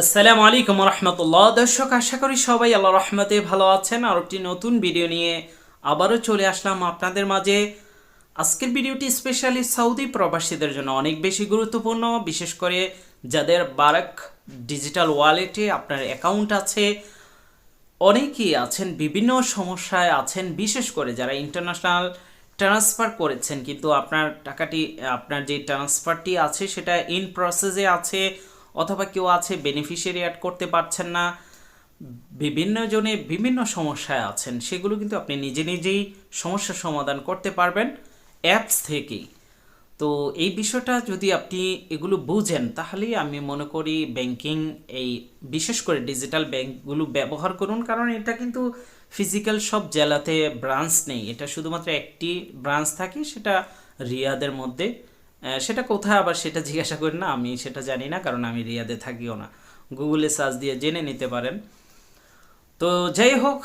আসসালামু আলাইকুম রহমতুল্লাহ দর্শক, আশা করি সবাই আল্লাহ রহমতে ভালো আছেন। আর একটি নতুন ভিডিও নিয়ে আবারও চলে আসলাম আপনাদের মাঝে। আজকের ভিডিওটি স্পেশালি সৌদি প্রবাসীদের জন্য অনেক বেশি গুরুত্বপূর্ণ। বিশেষ করে যাদের বারাক ডিজিটাল ওয়ালেটে আপনার অ্যাকাউন্ট আছে, অনেকেই আছেন, বিভিন্ন সমস্যায় আছেন, বিশেষ করে যারা ইন্টারন্যাশনাল ট্রান্সফার করেছেন। কিন্তু আপনার টাকাটি, আপনার যে ট্রান্সফারটি আছে, সেটা ইন প্রসেসে আছে। অথবা কেউ আছে বেনিফিশিয়ারি অ্যাড করতে পারছেন না, বিভিন্ন জনে বিভিন্ন সমস্যায় আছেন, সেগুলো কিন্তু আপনি নিজে নিজেই সমস্যার সমাধান করতে পারবেন অ্যাপস থেকেই। তো এই বিষয়টা যদি আপনি এগুলো বুঝেন, তাহলেই আমি মনে করি ব্যাংকিং এই বিশেষ করে ডিজিটাল ব্যাংকগুলো ব্যবহার করুন, কারণ এটা কিন্তু ফিজিক্যাল সব জেলাতে ব্রাঞ্চ নেই। এটা শুধুমাত্র একটি ব্রাঞ্চ থাকে, সেটা রিয়াদের মধ্যে। সেটা কোথায় আবার সেটা জিজ্ঞাসা করি না, আমি সেটা জানি না, কারণ আমি রিয়াদে থাকিও না। গুগলে সার্চ দিয়ে জেনে নিতে পারেন। তো যাই হোক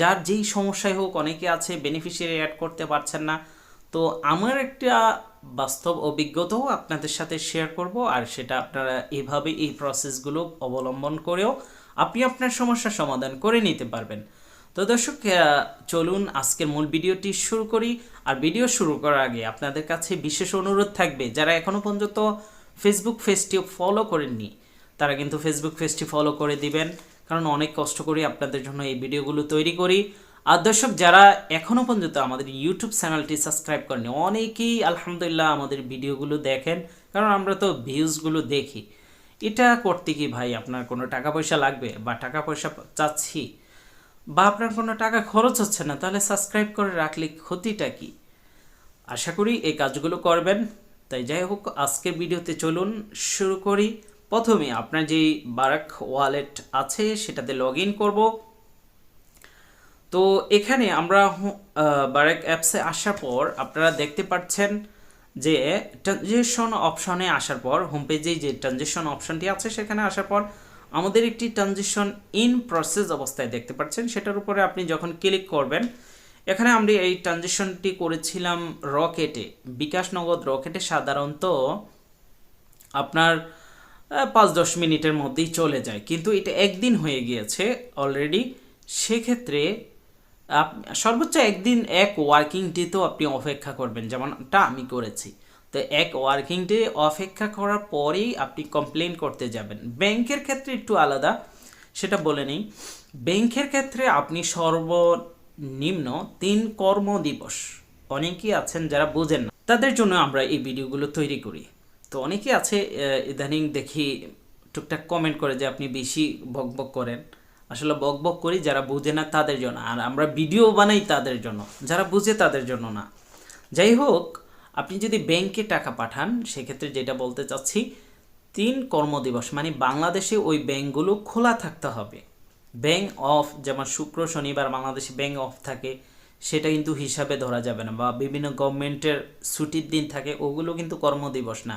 যার যেই সমস্যায় হোক, অনেকে আছে বেনিফিশিয়ারি অ্যাড করতে পারছেন না। তো আমার একটা বাস্তব অভিজ্ঞতাও আপনাদের সাথে শেয়ার করব, আর সেটা আপনারা এভাবে এই প্রসেসগুলো অবলম্বন করেও আপনি আপনার সমস্যার সমাধান করে নিতে পারবেন। তো দর্শক চলুন আজকের মূল ভিডিওটি শুরু করি। আর ভিডিও শুরু করার আগে আপনাদের কাছে বিশেষ অনুরোধ থাকবে, যারা এখনও পর্যন্ত ফেসবুক পেজটি ফলো করেননি, তারা কিন্তু ফেসবুক পেজটি ফলো করে দিবেন, কারণ অনেক কষ্ট করে আপনাদের জন্য এই ভিডিওগুলো তৈরি করি। আর দর্শক, যারা এখনও পর্যন্ত আমাদের ইউটিউব চ্যানেলটি সাবস্ক্রাইব করেনি অনেকেই আলহামদুলিল্লাহ আমাদের ভিডিওগুলো দেখেন, কারণ আমরা তো ভিউজগুলো দেখি। এটা করতে কি ভাই আপনার কোনো টাকা পয়সা লাগবে? বা টাকা পয়সা চাচ্ছি বা আপনার কোনো টাকা খরচ হচ্ছে না, তাহলে সাবস্ক্রাইব করে রাখলে ক্ষতিটা কি? আশা করি এই কাজগুলো করবেন। তাই যাই হোক আজকের ভিডিওতে চলুন শুরু করি। প্রথমে আপনার যেই বারাক ওয়ালেট আছে, সেটাতে লগ ইন করব। তো এখানে আমরা বারেক অ্যাপসে আসার পর আপনারা দেখতে পাচ্ছেন যে ট্রানজেকশন অপশনে আসার পর হোম পেজে যে ট্রানজেকশন অপশনটি আছে, সেখানে আসার পর আমাদের একটি ট্রানজেকশন ইন প্রসেস অবস্থায় দেখতে পাচ্ছেন। সেটার উপরে আপনি যখন ক্লিক করবেন, এখানে আমরা এই ট্রানজেকশনটি করেছিলাম রকেটে বিকাশ নগদ রকেটে সাধারণত আপনার পাঁচ দশ মিনিটের মধ্যেই চলে যায়। কিন্তু এটা একদিন হয়ে গিয়েছে অলরেডি সেক্ষেত্রে সর্বোচ্চ একদিন এক ওয়ার্কিং ডেতেও আপনি অপেক্ষা করবেন। যেমনটা আমি করেছি। তো এক ওয়ার্কিং ডে অপেক্ষা করার পরেই আপনি কমপ্লেন করতে যাবেন। ব্যাংকের ক্ষেত্রে একটু আলাদা, সেটা বলে নিই। ব্যাংকের ক্ষেত্রে আপনি সর্বনিম্ন তিন কর্মদিবস অনেকেই আছেন যারা বোঝেন না, তাদের জন্য আমরা এই ভিডিওগুলো তৈরি করি। তো অনেকে আছে ইদানিং দেখি টুকটাক কমেন্ট করে যে আপনি বেশি বকবক করেন। আসলে বকবক করি যারা বুঝে না তাদের জন্য, আর আমরা ভিডিও বানাই তাদের জন্য, যারা বুঝে তাদের জন্য না। যাই হোক আপনি যদি ব্যাংকে টাকা পাঠান, সেক্ষেত্রে যেটা বলতে চাচ্ছি, তিন কর্মদিবস মানে বাংলাদেশে ওই ব্যাংকগুলো খোলা থাকতে হবে। ব্যাংক অফ, যেমন শুক্র, শনিবার বাংলাদেশে ব্যাংক অফ থাকে, সেটা কিন্তু হিসাবে ধরা যাবে না, বা বিভিন্ন গভর্নমেন্টের ছুটির দিন থাকে, ওগুলো কিন্তু কর্মদিবস না।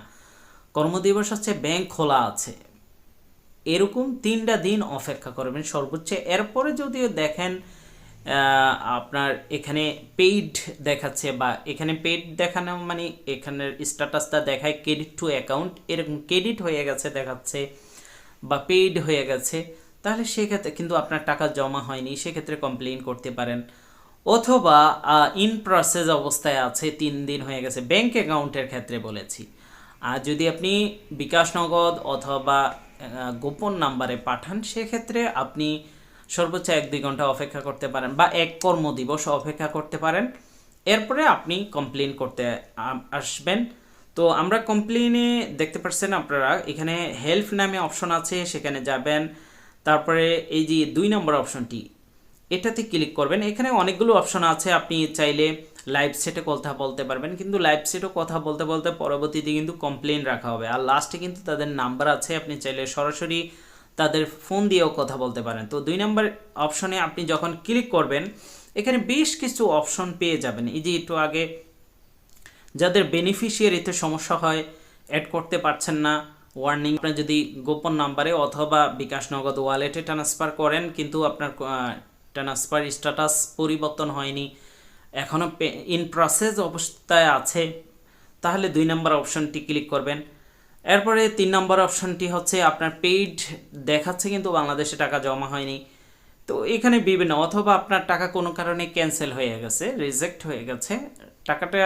কর্মদিবস হচ্ছে ব্যাংক খোলা আছে। এরকম তিনটা দিন অপেক্ষা করবেন সর্বোচ্চ। এরপরে যদিও দেখেন আপনার এখানে পেইড দেখাচ্ছে বা এখানে পেইড দেখানো মানে এখানের স্ট্যাটাসটা দেখায় ক্রেডিট টু অ্যাকাউন্ট এরকম ক্রেডিট হয়ে গেছে দেখাচ্ছে বা পেইড হয়ে গেছে, তাহলে সেক্ষেত্রে কিন্তু আপনার টাকা জমা হয়নি, সেক্ষেত্রে কমপ্লেন করতে পারেন। অথবা ইন প্রসেস অবস্থায় আছে, তিন দিন হয়ে গেছে ব্যাংক অ্যাকাউন্টের ক্ষেত্রে বলেছি। আর যদি আপনি বিকাশ নগদ অথবা গোপন নাম্বারে পাঠান, সেক্ষেত্রে আপনি সর্বোচ্চ এক দুই ঘণ্টা অপেক্ষা করতে পারেন বা এক কর্মদিবস অপেক্ষা করতে পারেন। এরপরে আপনি কমপ্লেন করতে আসবেন। তো আমরা কমপ্লেনে দেখতে পাচ্ছেন আপনারা, এখানে হেল্প নামে অপশন আছে, সেখানে যাবেন। তারপরে এই যে দুই নম্বর অপশনটি এটাতে ক্লিক করবেন। এখানে অনেকগুলো অপশন আছে, আপনি চাইলে লাইভ সেটে কথা বলতে পারবেন, কিন্তু লাইভ সেটও কথা বলতে বলতে পরবর্তীতে কিন্তু কমপ্লেন রাখা হবে। আর লাস্টে কিন্তু তাদের নাম্বার আছে, আপনি চাইলে সরাসরি তাদের ফোন দিয়েও কথা বলতে পারেন। তো দুই নম্বর অপশনে আপনি যখন ক্লিক করবেন, এখানে বেশ কিছু অপশন পেয়ে যাবেন। এই যে একটু আগে যাদের বেনিফিশিয়ারিতে সমস্যা হয় অ্যাড করতে পারছেন না ওয়ার্নিং আপনার যদি গোপন নাম্বারে অথবা বিকাশ নগদ ওয়ালেটে ট্রান্সফার করেন, কিন্তু আপনার ট্রান্সফার স্ট্যাটাস পরিবর্তন হয়নি এখনও ইন প্রসেস অবস্থায় আছে, তাহলে দুই নম্বর অপশনটি ক্লিক করবেন। এরপরে তিন নম্বর অপশনটি হচ্ছে আপনার পেইড দেখাচ্ছে কিন্তু বাংলাদেশে টাকা জমা হয়নি। তো এখানে বিভিন্ন, অথবা আপনার টাকা কোনো কারণে ক্যান্সেল হয়ে গেছে রিজেক্ট হয়ে গেছে, টাকাটা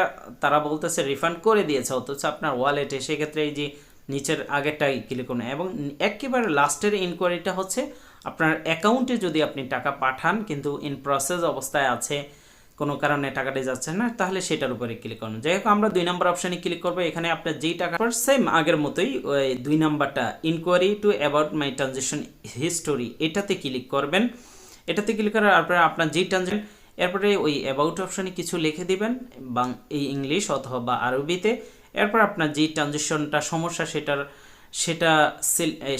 তারা বলতেছে রিফান্ড করে দিয়েছে, অথচ আপনার ওয়ালেটে সেক্ষেত্রে এই যে নিচের আগেরটাই ক্লিক করুন। এবং একেবারে লাস্টের ইনকোয়ারিটা হচ্ছে আপনার অ্যাকাউন্টে যদি আপনি টাকা পাঠান কিন্তু ইন প্রসেস অবস্থায় আছে কোনো কারণে টাকাটা যাচ্ছে না, তাহলে সেটার উপরে ক্লিক করুন। যাই হোক, আমরা দুই নম্বর অপশানে ক্লিক করব। এখানে আপনার যেই টাকা সেম আগের মতোই, ওই দুই নাম্বারটা enquiry to about my transaction history এটাতে ক্লিক করবেন। এটাতে ক্লিক করার পরে আপনার যেই ট্রানজেকশন এরপরে ওই অ্যাবাউট অপশানে কিছু লিখে দিবেন, বাং এই ইংলিশ অথবা আরবিতে। এরপর আপনার যেই ট্রানজেকশনটা সমস্যা, সেটার, সেটা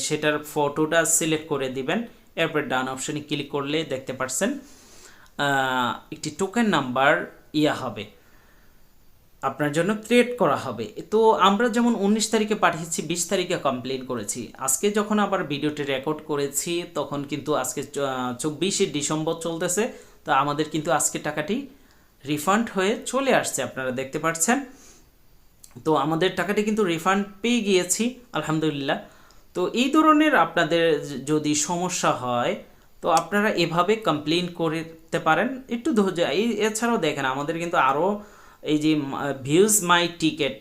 সেটার ফটোটা সিলেক্ট করে দিবেন। এরপর ডান অপশানে ক্লিক করলে দেখতে পাচ্ছেন একটি টোকেন নাম্বার ইয়া হবে। আপনার জন্য ক্রিয়েট করা হবে। তো আমরা যেমন উনিশ তারিখে পাঠিয়েছি, বিশ তারিখে কমপ্লেন করেছি। আজকে যখন আবার ভিডিওটি রেকর্ড করেছি, তখন কিন্তু আজকে চব্বিশে ডিসেম্বর চলতেছে। তো আমাদের কিন্তু আজকে টাকাটি রিফান্ড হয়ে চলে আসছে, আপনারা দেখতে পাচ্ছেন। তো আমাদের টাকাটি কিন্তু রিফান্ড পেয়ে গিয়েছি, আলহামদুলিল্লাহ। তো এই ধরনের আপনাদের যদি সমস্যা হয় তো আপনারা এভাবে কমপ্লেন করতে পারেন। একটু ধৈর্য, এই এছাড়াও দেখেন, আমাদের কিন্তু আরও এই যে views my ticket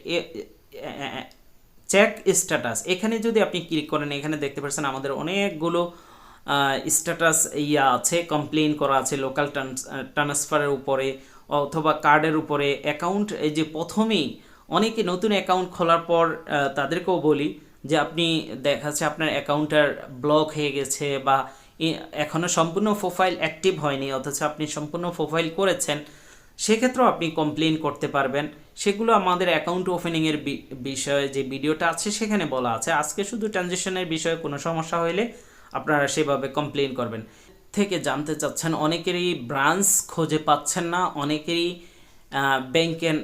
check status এখানে যদি আপনি ক্লিক করেন, এখানে দেখতে পাচ্ছেন আমাদের অনেকগুলো স্ট্যাটাস ইয়া আছে কমপ্লেন করা আছে লোকাল ট্রান্সফারের উপরে অথবা কার্ডের উপরে। অ্যাকাউন্ট এই যে প্রথমেই অনেকে নতুন অ্যাকাউন্ট খোলার পর তাদেরকেও বলি যে, আপনি দেখাচ্ছে আপনার অ্যাকাউন্টটার ব্লক হয়ে গেছে বা এ- এখনও সম্পূর্ণ প্রোফাইল অ্যাক্টিভ হয়নি, অথচ আপনি সম্পূর্ণ প্রোফাইল করেছেন, সেক্ষেত্রেও আপনি কমপ্লেন করতে পারবেন। সেগুলো আমাদের অ্যাকাউন্ট ওপেনিংয়ের বিষয়ে যে ভিডিওটা আছে, সেখানে বলা আছে। আজকে শুধু ট্রানজেকশনের বিষয়ে কোনো সমস্যা হলে আপনারা সেভাবে কমপ্লেন করবেন। থেকে জানতে চাচ্ছেন, অনেকেরই ব্রাঞ্চ খুঁজে পাচ্ছেন না, অনেকেরই ব্যাংকের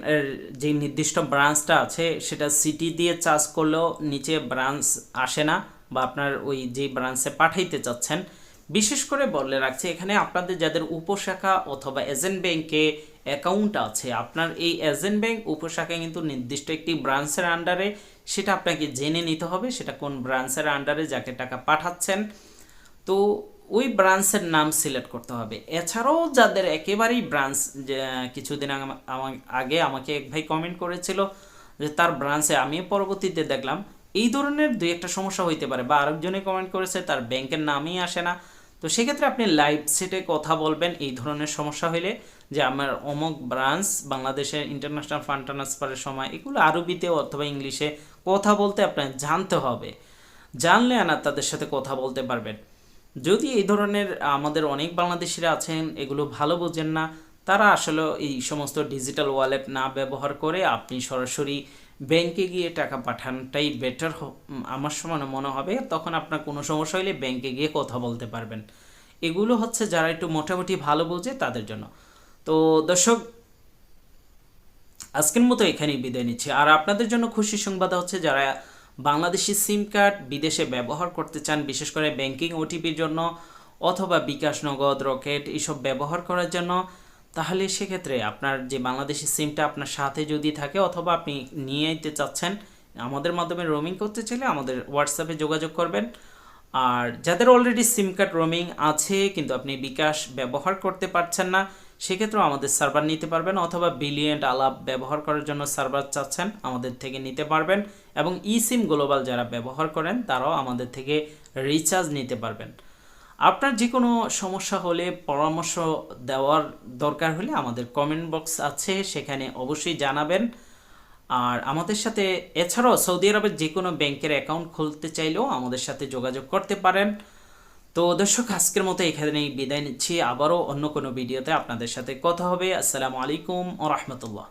যে নির্দিষ্ট ব্রাঞ্চটা আছে, সেটা সিটি দিয়ে চার্জ করলেও নিচে ব্রাঞ্চ আসে না, বা আপনার ওই যে ব্রাঞ্চে পাঠাইতে চাচ্ছেন বিশেষ করে বলে রাখছে, এখানে আপনাদের যাদের উপশাখা অথবা এজেন্ট ব্যাংকে অ্যাকাউন্ট আছে, আপনার এই এজেন্ট ব্যাংক উপশাখায় কিন্তু নির্দিষ্ট একটি ব্রাঞ্চের আন্ডারে সেটা আপনাকে জেনে নিতে হবে সেটা কোন ব্রাঞ্চের আন্ডারে যাকে টাকা পাঠাচ্ছেন। তো ওই ব্রাঞ্চের নাম সিলেক্ট করতে হবে। এছাড়াও যাদের একেবারেই ব্রাঞ্চ কিছুদিন আগে আমাকে এক ভাই কমেন্ট করেছিল যে, তার ব্রাঞ্চে আমি পরবর্তীতে দেখলাম। এই ধরনের দুই একটা সমস্যা হইতে পারে বা আরেকজনে কমেন্ট করেছে, তার ব্যাংকের নামই আসে না। তো সেক্ষেত্রে আপনি লাইভ সেটে কথা বলবেন, এই ধরনের সমস্যা হইলে যে আমার অমুক ব্রাঞ্চ বাংলাদেশের ইন্টারন্যাশনাল ফান্ড ট্রান্সফারের সময় এগুলো আরবিতে অথবা ইংলিশে কথা বলতে আপনার জানতে হবে। জানলে আনা তাদের সাথে কথা বলতে পারবেন। যদি এই ধরনের আমাদের অনেক বাংলাদেশিরা আছেন, এগুলো ভালো বোঝেন না, তারা আসলে এই সমস্ত ডিজিটাল ওয়ালেট না ব্যবহার করে আপনি সরাসরি ব্যাংকে গিয়ে টাকা পাঠানটাই বেটার আমার সময় মনে হবে, তখন আপনার কোনো সমস্যা হলে ব্যাংকে গিয়ে কথা বলতে পারবেন। এগুলো হচ্ছে যারা একটু মোটামুটি ভালো বোঝে তাদের জন্য। তো দর্শক, আজকের মতো এখানেই বিদায় নিচ্ছি। আর আপনাদের জন্য খুশি সংবাদ হচ্ছে যারা বাংলাদেশি সিম কার্ড বিদেশে ব্যবহার করতে চান, বিশেষ করে ব্যাংকিং ওটিপির জন্য অথবা বিকাশ নগদ, রকেট, এসব ব্যবহার করার জন্য তাহলে সেক্ষেত্রে আপনার যে বাংলাদেশি সিমটা আপনার সাথে যদি থাকে অথবা আপনি নিয়ে যেতে চাচ্ছেন, আমাদের মাধ্যমে রোমিং করতে চাইলে আমাদের হোয়াটসঅ্যাপে যোগাযোগ করবেন। আর যাদের অলরেডি সিম কার্ড রোমিং আছে, কিন্তু আপনি বিকাশ ব্যবহার করতে পারছেন না, সেক্ষেত্রেও আমাদের সার্ভার নিতে পারবেন অথবা বিলিয়েন্ট আলাপ ব্যবহার করার জন্য সার্ভার চাচ্ছেন, আমাদের থেকে নিতে পারবেন। এবং ই সিম গ্লোবাল যারা ব্যবহার করেন, তারাও আমাদের থেকে রিচার্জ নিতে পারবেন। আপনার যে কোনো সমস্যা হলে, পরামর্শ দেওয়ার দরকার হলে আমাদের কমেন্ট বক্স আছে, সেখানে অবশ্যই জানাবেন। আর আমাদের সাথে, এছাড়াও সৌদি আরবের যে কোনো ব্যাংকের অ্যাকাউন্ট খুলতে চাইলেও আমাদের সাথে যোগাযোগ করতে পারেন। তো দর্শক, আজকের মতো এখানেই বিদায় নিচ্ছি। আবারও অন্য কোনো ভিডিওতে আপনাদের সাথে কথা হবে। আসসালামু আলাইকুম ও রহমতুল্লাহ।